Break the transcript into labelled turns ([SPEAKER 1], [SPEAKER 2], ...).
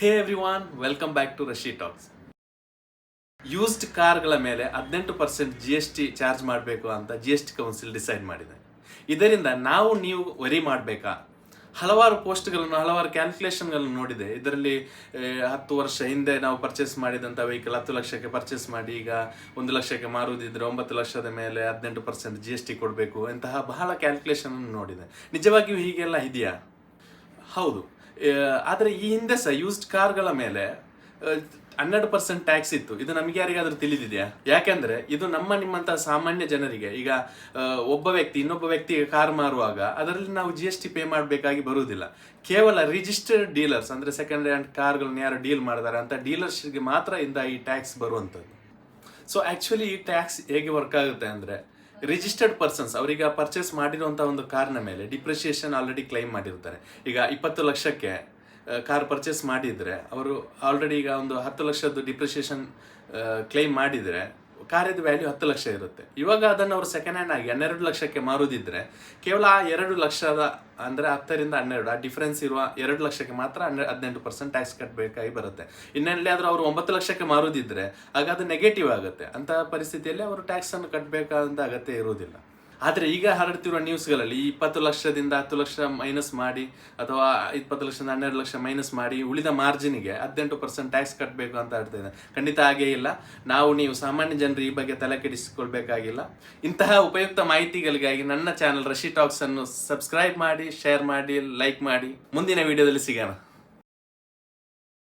[SPEAKER 1] Hey everyone welcome back to Rashi talks used ಕಾರ್ಗಳ ಮೇಲೆ ಹದಿನೆಂಟು percent G S T charge ಮಾಡಬೇಕು ಅಂತ G S T council decide ಮಾಡಿದೆ. ಇದರಿಂದ ನಾವು ನೀವು ವರಿ ಮಾಡಬೇಕಾ? ಹಲವಾರು ಪೋಸ್ಟ್ಗಳನ್ನು ಹಲವಾರು ಕ್ಯಾಲ್ಕುಲೇಷನ್ಗಳನ್ನು ನೋಡಿದೆ. ಇದರಲ್ಲಿ ಹತ್ತು ವರ್ಷ ಹಿಂದೆ ನಾವು ಪರ್ಚೇಸ್ ಮಾಡಿದಂಥ ವೆಹಿಕಲ್ ಹತ್ತು ಲಕ್ಷಕ್ಕೆ ಪರ್ಚೇಸ್ ಮಾಡಿ, ಈಗ ಒಂದು ಲಕ್ಷಕ್ಕೆ ಮಾರುವುದಿದ್ರೆ ಒಂಬತ್ತು ಲಕ್ಷದ ಮೇಲೆ ಹದಿನೆಂಟು ಪರ್ಸೆಂಟ್ ಜಿ ಎಸ್ ಟಿ ಕೊಡಬೇಕು. ಇಂತಹ ಬಹಳ ಕ್ಯಾಲ್ಕುಲೇಷನ್ ನೋಡಿದೆ. ನಿಜವಾಗಿಯೂ ಹೀಗೆಲ್ಲ ಇದೆಯಾ? ಹೌದು. ಆದರೆ ಈ ಹಿಂದೆ ಸಹ ಯೂಸ್ಡ್ ಕಾರ್ಗಳ ಮೇಲೆ ಹನ್ನೆರಡು ಪರ್ಸೆಂಟ್ ಟ್ಯಾಕ್ಸ್ ಇತ್ತು. ಇದು ನಮಗೆ ಯಾರಿಗಾದ್ರೂ ತಿಳಿದಿದೆಯಾ? ಯಾಕೆಂದ್ರೆ ಇದು ನಮ್ಮ ನಿಮ್ಮಂತಹ ಸಾಮಾನ್ಯ ಜನರಿಗೆ, ಈಗ ಒಬ್ಬ ವ್ಯಕ್ತಿ, ಇನ್ನೊಬ್ಬ ವ್ಯಕ್ತಿಗೆ ಕಾರ್ ಮಾರುವಾಗ ಅದರಲ್ಲಿ ನಾವು ಜಿ ಎಸ್ ಟಿ ಪೇ ಮಾಡಬೇಕಾಗಿ ಬರುವುದಿಲ್ಲ. ಕೇವಲ ರಿಜಿಸ್ಟರ್ಡ್ ಡೀಲರ್ಸ್ ಅಂದ್ರೆ ಸೆಕೆಂಡ್ ಹ್ಯಾಂಡ್ ಕಾರ್ಗಳನ್ನ ಯಾರು ಡೀಲ್ ಮಾಡ್ತಾರೆ ಅಂತ ಡೀಲರ್ಸ್ಗೆ ಮಾತ್ರ ಇಂದ ಈ ಟ್ಯಾಕ್ಸ್ ಬರುವಂಥದ್ದು. ಸೊ ಆಕ್ಚುಲಿ ಈ ಟ್ಯಾಕ್ಸ್ ಹೇಗೆ ವರ್ಕ್ ಆಗುತ್ತೆ ಅಂದ್ರೆ ರಿಜಿಸ್ಟರ್ಡ್ ಪರ್ಸನ್ಸ್ ಅವರೀಗ ಪರ್ಚೇಸ್ ಮಾಡಿರುವಂಥ ಒಂದು ಕಾರ್ನ ಮೇಲೆ ಡಿಪ್ರಿಸಿಯೇಷನ್ ಆಲ್ರೆಡಿ ಕ್ಲೈಮ್ ಮಾಡಿರ್ತಾರೆ. ಈಗ ಇಪ್ಪತ್ತು ಲಕ್ಷಕ್ಕೆ ಕಾರ್ ಪರ್ಚೇಸ್ ಮಾಡಿದರೆ, ಅವರು ಆಲ್ರೆಡಿ ಈಗ ಒಂದು ಹತ್ತು ಲಕ್ಷದ್ದು ಡಿಪ್ರಿಸಿಯೇಷನ್ ಕ್ಲೈಮ್ ಮಾಡಿದ್ರೆ ಕಾರಿದ ವ್ಯಾಲ್ಯೂ ಹತ್ತು ಲಕ್ಷ ಇರುತ್ತೆ. ಇವಾಗ ಅದನ್ನು ಅವರು ಸೆಕೆಂಡ್ ಹ್ಯಾಂಡ್ ಆಗಿ ಹನ್ನೆರಡು ಲಕ್ಷಕ್ಕೆ ಮಾರುದಿದ್ರೆ ಕೇವಲ ಆ ಎರಡು ಲಕ್ಷದ ಅಂದ್ರೆ ಹತ್ತರಿಂದ ಹನ್ನೆರಡು, ಆ ಡಿಫ್ರೆನ್ಸ್ ಇರುವ ಎರಡು ಲಕ್ಷಕ್ಕೆ ಮಾತ್ರ ಹನ್ನೆರಡು ಹದಿನೆಂಟು ಪರ್ಸೆಂಟ್ ಟ್ಯಾಕ್ಸ್ ಕಟ್ಟಬೇಕಾಗಿ ಬರುತ್ತೆ. ಇನ್ನೆಲ್ಲಿ ಆದ್ರೂ ಅವರು ಒಂಬತ್ತು ಲಕ್ಷಕ್ಕೆ ಮಾರುದಿದ್ರೆ ಆಗ ಅದು ನೆಗೆಟಿವ್ ಆಗುತ್ತೆ. ಅಂತ ಪರಿಸ್ಥಿತಿಯಲ್ಲಿ ಅವರು ಟ್ಯಾಕ್ಸ್ ಅನ್ನು ಕಟ್ಟಬೇಕಾದಂತ ಅಗತ್ಯ ಇರುವುದಿಲ್ಲ. ಆದ್ರೆ ಈಗ ಹರಡ್ತಿರುವ ನ್ಯೂಸ್ಗಳಲ್ಲಿ ಇಪ್ಪತ್ತು ಲಕ್ಷದಿಂದ ಹತ್ತು ಲಕ್ಷ ಮೈನಸ್ ಮಾಡಿ ಅಥವಾ ಇಪ್ಪತ್ತು ಲಕ್ಷದಿಂದ ಹನ್ನೆರಡು ಲಕ್ಷ ಮೈನಸ್ ಮಾಡಿ ಉಳಿದ ಮಾರ್ಜಿನಿಗೆ ಹದಿನೆಂಟು ಪರ್ಸೆಂಟ್ ಟ್ಯಾಕ್ಸ್ ಕಟ್ಟಬೇಕು ಅಂತ ಹೇಳ್ತಾ ಇದೆ ಖಂಡಿತ ಹಾಗೇ ಇಲ್ಲ. ನಾವು ನೀವು ಸಾಮಾನ್ಯ ಜನರು ಈ ಬಗ್ಗೆ ತಲೆ ಕೆಡಿಸಿಕೊಳ್ಬೇಕಾಗಿಲ್ಲ. ಇಂತಹ ಉಪಯುಕ್ತ ಮಾಹಿತಿಗಳಿಗಾಗಿ ನನ್ನ ಚಾನಲ್ ರಶಿ ಟಾಕ್ಸ್ ಅನ್ನು ಸಬ್ಸ್ಕ್ರೈಬ್ ಮಾಡಿ ಶೇರ್ ಮಾಡಿ ಲೈಕ್ ಮಾಡಿ. ಮುಂದಿನ ವಿಡಿಯೋದಲ್ಲಿ ಸಿಗೋಣ.